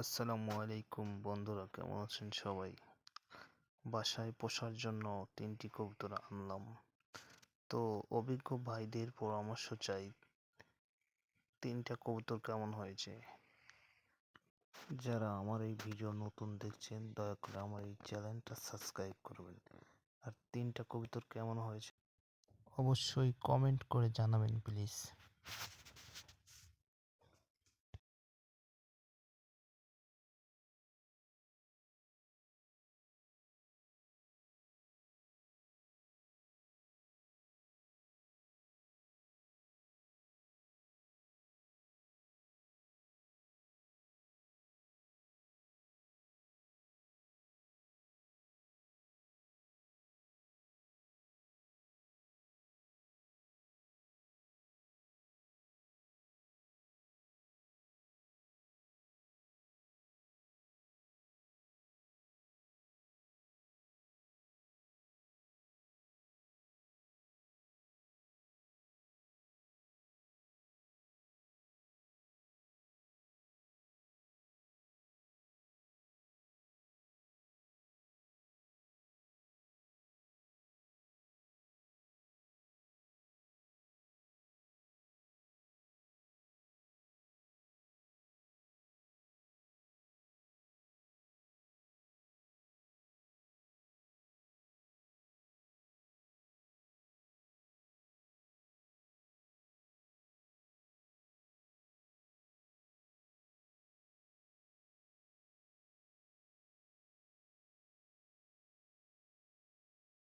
আসসালামু আলাইকুম বন্ধুরা, কেমন আছেন সবাই? বাসায় পোষার জন্য তিনটি কবুতর আনলাম। তো অভিজ্ঞ ভাইদের পরামর্শ চাই, তিনটা কবুতর কেমন হয়েছে? যারা আমার এই ভিডিও নতুন দেখছেন, দয়া করে আমার এই চ্যানেলটা সাবস্ক্রাইব করবেন। আর তিনটা কবুতর কেমন হয়েছে? অবশ্যই কমেন্ট করে জানাবেন, প্লিজ।